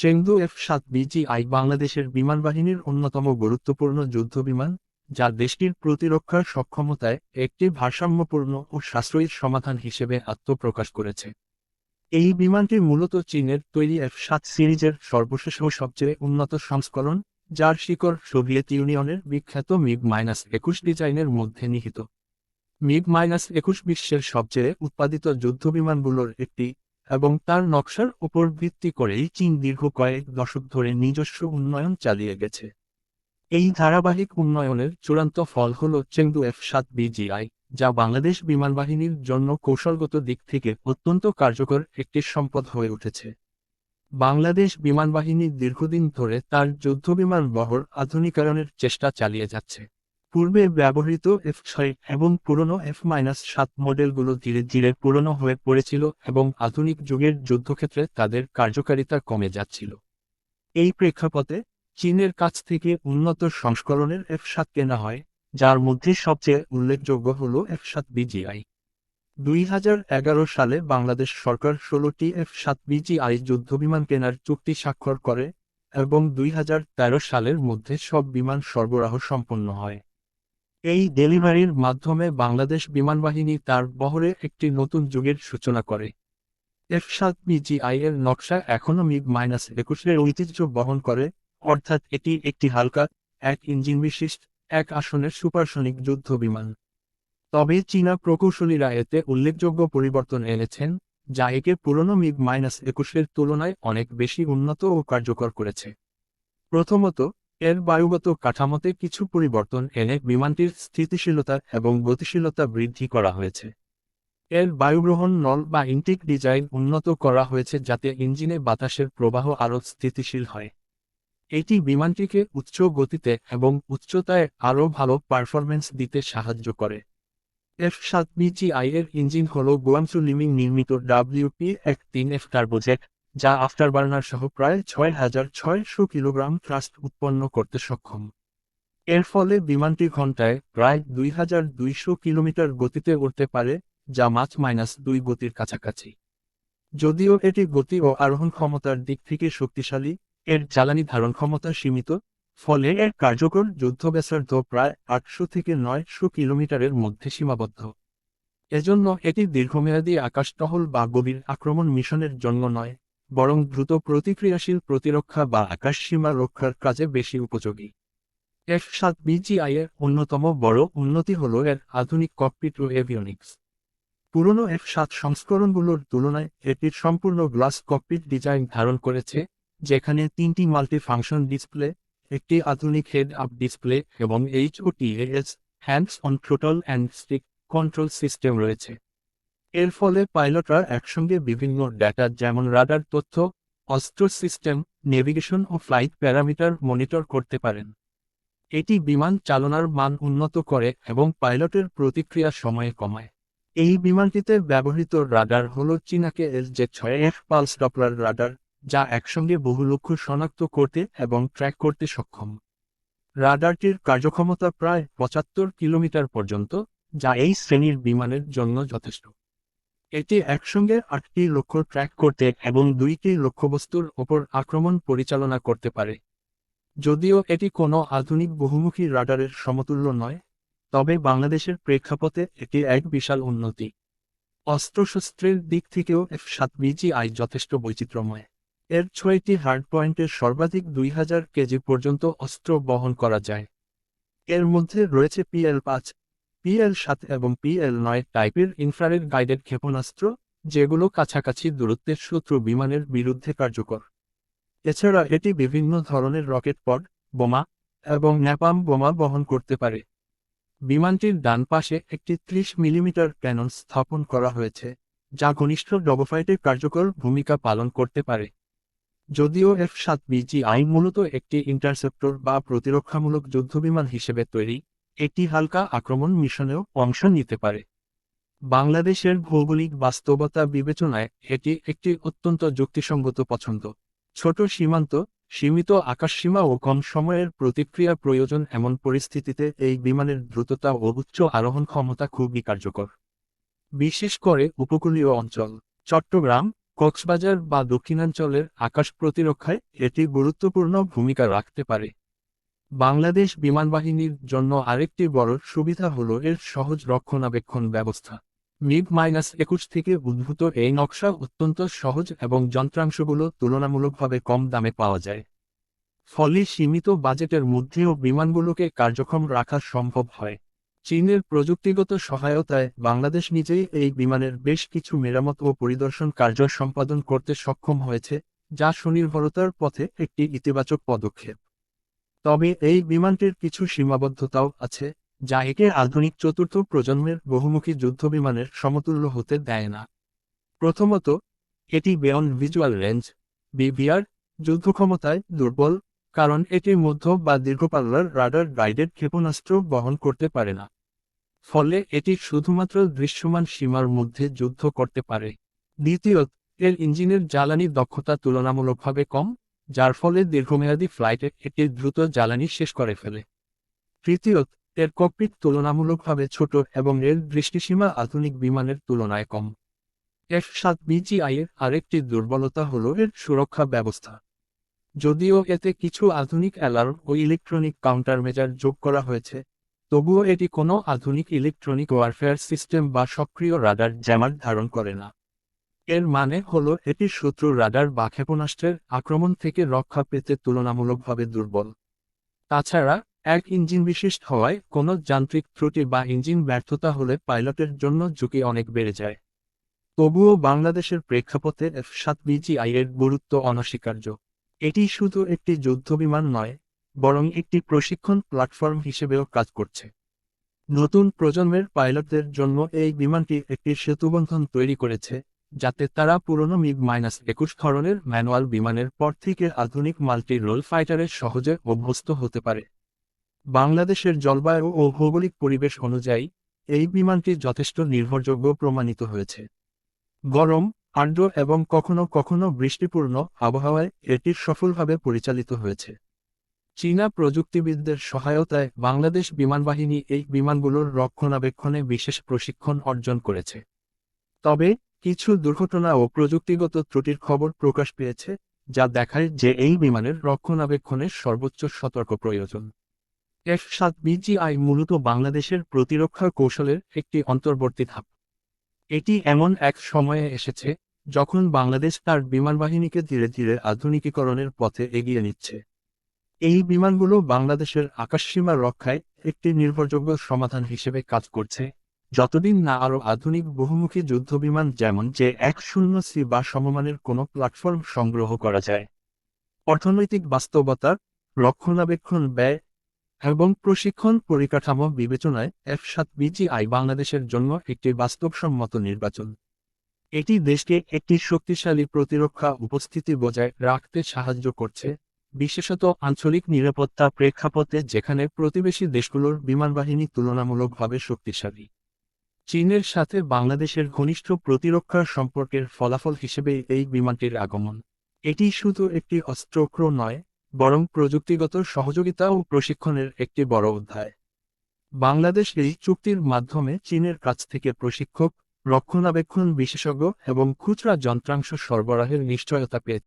Chengdu F সাত BGI বাংলাদেশের বিমানবাহিনীর অন্যতম গুরুত্বপূর্ণ যুদ্ধবিমান, যা দেশটির প্রতিরক্ষার সক্ষমতায় একটি ভারসাম্যপূর্ণ ও সাশ্রয়ী সমাধান হিসেবে আত্মপ্রকাশ করেছে। এই বিমানটি মূলত চীনের তৈরি এফ সাত সিরিজের সর্বশেষ ও সবচেয়ে উন্নত সংস্করণ, যার শিকড় সোভিয়েত ইউনিয়নের বিখ্যাত মিগ মাইনাস একুশ ডিজাইনের মধ্যে নিহিত। মিগ মাইনাস একুশ বিশ্বের সবচেয়ে উৎপাদিত যুদ্ধবিমানগুলোর একটি এবং তার নকশার উপর ভিত্তি করেই চীন দীর্ঘ কয়েক দশক ধরে নিজস্ব উন্নয়ন চালিয়ে গেছে। এই ধারাবাহিক উন্নয়নের চূড়ান্ত ফল হল চেংদু এফ সাত বিজিআই যা বাংলাদেশ বিমানবাহিনীর জন্য কৌশলগত দিক থেকে অত্যন্ত কার্যকর একটি সম্পদ হয়ে উঠেছে। বাংলাদেশ বিমান বিমানবাহিনী দীর্ঘদিন ধরে তার যুদ্ধবিমান বহর আধুনিকায়নের চেষ্টা চালিয়ে যাচ্ছে। পূর্বে ব্যবহৃত এফ ছয় এবং পুরনো এফ মাইনাস সাত মডেলগুলো ধীরে ধীরে পুরনো হয়ে পড়েছিল এবং আধুনিক যুগের যুদ্ধক্ষেত্রে তাদের কার্যকারিতা কমে যাচ্ছিল। এই প্রেক্ষাপটে চীনের কাছ থেকে উন্নত সংস্করণের এফ সাত কেনা হয়, যার মধ্যে সবচেয়ে উল্লেখযোগ্য হল এফ সাত বিজিআই দুই হাজার এগারো সালে বাংলাদেশ সরকার ষোলোটি এফ সাত বিজিআই যুদ্ধবিমান কেনার চুক্তি স্বাক্ষর করে এবং দুই হাজার তেরো সালের মধ্যে সব বিমান সরবরাহ সম্পন্ন হয়। এই ডেলিভারির মাধ্যমে বাংলাদেশ বিমানবাহিনী তার বহরে একটি নতুন যুগের সূচনা করে। এফ সাত বিজিআই এর নকশা এখনও মিগ মাইনাস একুশের ঐতিহ্য বহন করে, অর্থাৎ এটি একটি হালকা, এক ইঞ্জিন বিশিষ্ট, এক আসনের সুপারসনিক যুদ্ধ বিমান। তবে চীনা প্রকৌশলীরা এতে উল্লেখযোগ্য পরিবর্তন এনেছেন, যা একে পুরনো মিগ মাইনাস একুশের তুলনায় অনেক বেশি উন্নত ও কার্যকর করেছে। প্রথমত এর বায়ুগত কাঠামোতে কিছু পরিবর্তন এনে বিমানটির স্থিতিশীলতা এবং গতিশীলতা বৃদ্ধি করা হয়েছে। এর বায়ুগ্রহণ নল বা ইন্টিক ডিজাইন উন্নত করা হয়েছে যাতে ইঞ্জিনে বাতাসের প্রবাহ আরও স্থিতিশীল হয়। এটি বিমানটিকে উচ্চ গতিতে এবং উচ্চতায় আরও ভালো পারফরমেন্স দিতে সাহায্য করে। এফ সাত বিজিআই এর ইঞ্জিন হল গোয়াংসু লিমিং নির্মিত ডাব্লিউপি এক তিন এফ টার্বোজেট। যা আফটার বার্নার সহ প্রায় ছয় হাজার ছয়শো কিলোগ্রাম থ্রাস্ট উৎপন্ন করতে সক্ষম। এর ফলে বিমানটি ঘন্টায় প্রায় দুই হাজার দুইশো কিলোমিটার গতিতে উঠতে পারে, যা মাছ মাইনাস দুই গতির কাছাকাছি। যদিও এটি গতি ও আরোহণ ক্ষমতার দিক থেকে শক্তিশালী, এর জ্বালানি ধারণ ক্ষমতা সীমিত, ফলে এর কার্যকর যুদ্ধ ব্যাসার্ধ প্রায় আটশো থেকে নয়শো কিলোমিটারের মধ্যে সীমাবদ্ধ। এজন্য এটি দীর্ঘমেয়াদী আকাশটহল বা গভীর আক্রমণ মিশনের জন্য নয়। বরং দ্রুত প্রতিক্রিয়াশীল প্রতিরক্ষা বা আকাশ সীমা রক্ষার কাজে বেশি উপযোগী। এফ সাত বিজিআই এর অন্যতম বড় উন্নতি হল এর আধুনিক ককপিট ও এভিওনিক্স পুরনো এফ সাত সংস্করণগুলোর তুলনায় এটির সম্পূর্ণ গ্লাস ককপিট ডিজাইন ধারণ করেছে, যেখানে তিনটি মাল্টি ফাংশন ডিসপ্লে একটি আধুনিক হেড আপ ডিসপ্লে এবং H O TS hands on throttle and stick control system রয়েছে। এর ফলে পাইলটরা একসঙ্গে বিভিন্ন ডেটা যেমন রাডার তথ্য, অস্ত্র সিস্টেম নেভিগেশন ও ফ্লাইট প্যারামিটার মনিটর করতে পারেন। এটি বিমান চালনার মান উন্নত করে এবং পাইলটের প্রতিক্রিয়া সময়ে কমায়। এই বিমানটিতে ব্যবহৃত রাডার হল চীনাকে এস জে ছয় এফ পালস ডপলার রাডার যা একসঙ্গে বহু লক্ষ্য শনাক্ত করতে এবং ট্র্যাক করতে সক্ষম। রাডারটির কার্যক্ষমতা প্রায় পঁচাত্তর কিলোমিটার পর্যন্ত, যা এই শ্রেণির বিমানের জন্য যথেষ্ট। এটি একসঙ্গে আটটি লক্ষ্য ট্র্যাক করতে এবং দুইটি লক্ষ্যবস্তুর ওপর আক্রমণ পরিচালনা করতে পারে। যদিও এটি কোনো আধুনিক বহুমুখী রাডারের সমতুল্য নয়, তবে বাংলাদেশের প্রেক্ষাপটে এটি এক বিশাল উন্নতি। অস্ত্রশস্ত্রের দিক থেকেও এফ সাত বিজিআই যথেষ্ট বৈচিত্র্যময়। এর ছয়টি হার্ড পয়েন্টের সর্বাধিক দুই হাজার কেজি পর্যন্ত অস্ত্র বহন করা যায়। এর মধ্যে রয়েছে পিএল পাঁচ পিএল সাত এবং পিএল নয় টাইপের ইনফ্রারেড গাইডেড ক্ষেপণাস্ত্র, যেগুলো কাছাকাছি দূরত্বের শত্রু বিমানের বিরুদ্ধে কার্যকর। এছাড়া এটি বিভিন্ন ধরনের রকেট পড, বোমা এবং ন্যাপাম বোমা বহন করতে পারে। বিমানটির ডান পাশে একটি ত্রিশ মিলিমিটার ক্যানন স্থাপন করা হয়েছে, যা ঘনিষ্ঠ ডগোফাইটে কার্যকর ভূমিকা পালন করতে পারে। যদিও এফ সাত বিজি আইন মূলত একটি ইন্টারসেপ্টর বা প্রতিরক্ষামূলক যুদ্ধবিমান হিসেবে তৈরি এটি হালকা আক্রমণ মিশনেও অংশ নিতে পারে। বাংলাদেশের ভৌগোলিক বাস্তবতা বিবেচনায় এটি একটি অত্যন্ত যুক্তিসঙ্গত পছন্দ। ছোট সীমান্ত, সীমিত আকাশসীমা ও কম সময়ের প্রতিক্রিয়া প্রয়োজন এমন পরিস্থিতিতে এই বিমানের দ্রুততা ও উচ্চ আরোহণ ক্ষমতা খুবই কার্যকর। বিশেষ করে উপকূলীয় অঞ্চল, চট্টগ্রাম, কক্সবাজার বা দক্ষিণাঞ্চলের আকাশ প্রতিরক্ষায় এটি গুরুত্বপূর্ণ ভূমিকা রাখতে পারে। বাংলাদেশ বিমানবাহিনীর জন্য আরেকটি বড় সুবিধা হল এর সহজ রক্ষণাবেক্ষণ ব্যবস্থা। মিগ মাইনাস একুশ থেকে উদ্ভূত এই নকশা অত্যন্ত সহজ এবং যন্ত্রাংশগুলো তুলনামূলকভাবে কম দামে পাওয়া যায়। ফলে সীমিত বাজেটের মধ্যেও বিমানগুলোকে কার্যক্ষম রাখা সম্ভব হয়। চীনের প্রযুক্তিগত সহায়তায় বাংলাদেশ নিজেই এই বিমানের বেশ কিছু মেরামত ও পরিদর্শন কার্য সম্পাদন করতে সক্ষম হয়েছে, যা স্বনির্ভরতার পথে একটি ইতিবাচক পদক্ষেপ। তবে এই বিমানটির কিছু সীমাবদ্ধতাও আছে, যা একে আধুনিক চতুর্থ প্রজন্মের বহুমুখী যুদ্ধবিমানের সমতুল্য হতে দেয় না। প্রথমত, এটি বেয়ন্ড ভিজুয়াল রেঞ্জ বিভিআর যুদ্ধক্ষমতায় দুর্বল, কারণ এটি মধ্য বা দীর্ঘপাল্লার রাডার গাইডেড ক্ষেপণাস্ত্র বহন করতে পারে না। ফলে এটি শুধুমাত্র দৃশ্যমান সীমার মধ্যে যুদ্ধ করতে পারে। দ্বিতীয়ত, এর ইঞ্জিনের জ্বালানি দক্ষতা তুলনামূলকভাবে কম যার ফলে দীর্ঘমেয়াদী ফ্লাইটে এটি দ্রুত জ্বালানি শেষ করে ফেলে। তৃতীয়ত, এর ককপিট তুলনামূলকভাবে ছোট এবং এর দৃষ্টিসীমা আধুনিক বিমানের তুলনায় কম। এফ সাত বিজিআই এর আরেকটি দুর্বলতা হল এর সুরক্ষা ব্যবস্থা। যদিও এতে কিছু আধুনিক অ্যালার্ম ও ইলেকট্রনিক কাউন্টার কাউন্টারমেজার যোগ করা হয়েছে, তবুও এটি কোনো আধুনিক ইলেকট্রনিক ওয়ারফেয়ার সিস্টেম বা সক্রিয় রাডার জ্যামার ধারণ করে না। এর মানে হল, এটি শত্রু রাডার বা ক্ষেপণাস্ত্রের আক্রমণ থেকে রক্ষা পেতে তুলনামূলকভাবে দুর্বল। তাছাড়া, এক ইঞ্জিন বিশিষ্ট হওয়ায় কোনো যান্ত্রিক ত্রুটি বা ইঞ্জিন ব্যর্থতা হলে পাইলটের জন্য ঝুঁকি অনেক বেড়ে যায়। তবুও বাংলাদেশের প্রেক্ষাপটে এফ সাত বিজিআই এর গুরুত্ব অনস্বীকার্য। এটি শুধু একটি যুদ্ধবিমান নয়, বরং একটি প্রশিক্ষণ প্ল্যাটফর্ম হিসেবেও কাজ করছে। নতুন প্রজন্মের পাইলটদের জন্য এই বিমানটি একটি সেতুবন্ধন তৈরি করেছে যাতে তারা পুরনো মিগ মাইনাস একুশ ধরনের ম্যানুয়াল বিমানের পর থেকে আধুনিক মাল্টি রোল ফাইটারে সহজে অভ্যস্ত হতে পারে। বাংলাদেশের জলবায়ু ও ভৌগোলিক পরিবেশ অনুযায়ী, এই বিমানটি যথেষ্ট নির্ভরযোগ্য প্রমাণিত হয়েছে। গরম, আর্দ্র এবং কখনো কখনো বৃষ্টিপূর্ণ আবহাওয়ায় এটি সফলভাবে পরিচালিত হয়েছে। চীনা প্রযুক্তিবিদদের সহায়তায় বাংলাদেশ বিমানবাহিনী এই বিমানগুলোর রক্ষণাবেক্ষণে বিশেষ প্রশিক্ষণ অর্জন করেছে। তবে কিছু দুর্ঘটনা ও প্রযুক্তিগত ত্রুটির খবর প্রকাশ পেয়েছে, যা দেখায় যে এই বিমানের রক্ষণাবেক্ষণের সর্বোচ্চ সতর্ক প্রয়োজন। এফ সাত বিজিআই মূলত বাংলাদেশের প্রতিরক্ষা কৌশলের একটি অন্তর্বর্তী ধাপ। এটি এমন এক সময়ে এসেছে, যখন বাংলাদেশ তার বিমানবাহিনীকে ধীরে ধীরে আধুনিকীকরণের পথে এগিয়ে নিচ্ছে। এই বিমানগুলো বাংলাদেশের আকাশসীমা রক্ষায় একটি নির্ভরযোগ্য সমাধান হিসেবে কাজ করছে। যতদিন না আরও আধুনিক বহুমুখী যুদ্ধবিমান যেমন যে এক শূন্য সি বা সমমানের কোনো প্ল্যাটফর্ম সংগ্রহ করা যায়, অর্থনৈতিক বাস্তবতা, রক্ষণাবেক্ষণ ব্যয় এবং প্রশিক্ষণ পরিকাঠামো বিবেচনায় এফ সাত বিজিআই বাংলাদেশের জন্য একটি বাস্তবসম্মত নির্বাচন। এটি দেশকে একটি শক্তিশালী প্রতিরক্ষা উপস্থিতি বজায় রাখতে সাহায্য করছে, বিশেষত আঞ্চলিক নিরাপত্তা প্রেক্ষাপটে যেখানে প্রতিবেশী দেশগুলোর বিমানবাহিনী তুলনামূলকভাবে শক্তিশালী। চীনের সাথে বাংলাদেশের ঘনিষ্ঠ প্রতিরক্ষার সম্পর্কের ফলাফল হিসেবে এই বিমানটির আগমন। এটি শুধু একটি অস্ত্রক্র নয়, বরং প্রযুক্তিগত সহযোগিতা ও প্রশিক্ষণের একটি বড় অধ্যায়। বাংলাদেশ এই চুক্তির মাধ্যমে চীনের কাছ থেকে প্রশিক্ষক, রক্ষণাবেক্ষণ বিশেষজ্ঞ এবং খুচরা যন্ত্রাংশ সরবরাহের নিশ্চয়তা পেয়ে